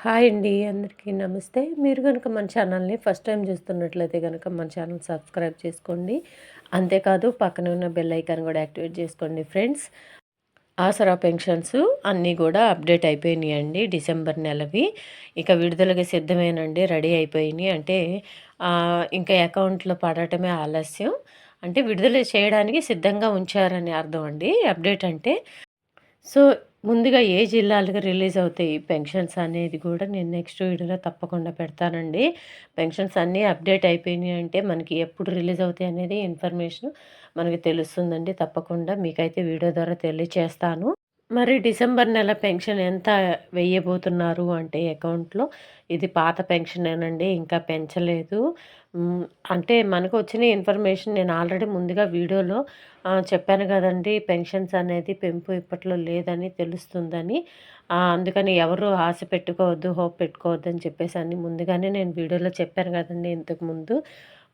Hi అండి అందరికీ నమస్తే. మీరు కనుక మన ఛానల్ని ఫస్ట్ టైం చూస్తున్నట్లయితే కనుక మన ఛానల్ సబ్స్క్రైబ్ చేసుకోండి. అంతేకాదు పక్కన ఉన్న బెల్ ఐకాన్ కూడా యాక్టివేట్ చేసుకోండి ఫ్రెండ్స్. ఆసరా పెన్షన్స్ అన్నీ కూడా అప్డేట్ అయిపోయినాయండి డిసెంబర్ నెలవి. ఇక విడుదలకి సిద్ధమేనండి రెడీ అయిపోయినాయి. అంటే ఇంకా అకౌంట్లో పడటమే ఆలస్యం. అంటే విడుదల చేయడానికి సిద్ధంగా ఉంచారని అర్థం అండి. అప్డేట్ అంటే సో ముందుగా ఏ జిల్లాలకు రిలీజ్ అవుతాయి పెన్షన్స్ అనేది కూడా నేను నెక్స్ట్ వీడియోలో తప్పకుండా పెడతానండి. పెన్షన్స్ అన్నీ అప్డేట్ అయిపోయినాయి అంటే మనకి ఎప్పుడు రిలీజ్ అవుతాయి అనేది ఇన్ఫర్మేషన్ మనకి తెలుస్తుందండి. తప్పకుండా మీకైతే వీడియో ద్వారా తెలియచేస్తాను. మరి డిసెంబర్ నెల పెన్షన్ ఎంత వెయ్యబోతున్నారు అంటే అకౌంట్లో? ఇది పాత పెన్షనేనండి ఇంకా పెంచలేదు. అంటే మనకు వచ్చిన ఇన్ఫర్మేషన్ నేను ఆల్రెడీ ముందుగా వీడియోలో చెప్పాను కదండి పెన్షన్స్ అనేది పెంపు ఇప్పట్లో లేదని తెలుస్తుందని. అందుకని ఎవరు ఆశ పెట్టుకోవద్దు హోప్ పెట్టుకోవద్దు అని చెప్పేసి అని ముందుగానే నేను వీడియోలో చెప్పాను కదండి ఇంతకుముందు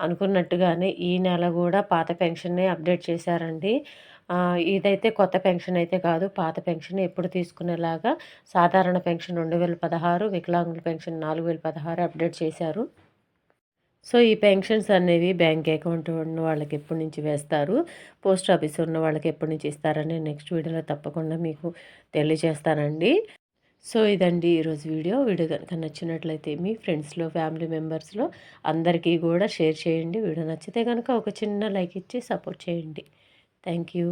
అనుకున్నట్టుగానే ఈ నెల కూడా పాత పెన్షన్నే అప్డేట్ చేశారండి. ఇదైతే కొత్త పెన్షన్ అయితే కాదు పాత పెన్షన్ ఎప్పుడు తీసుకునేలాగా సాధారణ పెన్షన్ రెండు వేల పదహారు వికలాంగుల పెన్షన్ నాలుగు వేల పదహారు అప్డేట్ చేశారు. సో ఈ పెన్షన్స్ అనేవి బ్యాంక్ అకౌంట్ ఉన్న వాళ్ళకి ఎప్పటి నుంచి వేస్తారు పోస్ట్ ఆఫీస్ ఉన్న వాళ్ళకి ఎప్పటి నుంచి ఇస్తారని నెక్స్ట్ వీడియోలో తప్పకుండా మీకు తెలియజేస్తానండి. సో ఇదండి ఈరోజు వీడియో. వీడియో కనుక నచ్చినట్లయితే మీ ఫ్రెండ్స్లో ఫ్యామిలీ మెంబర్స్లో అందరికీ కూడా షేర్ చేయండి. వీడియో నచ్చితే కనుక ఒక చిన్న లైక్ ఇచ్చి సపోర్ట్ చేయండి. Thank you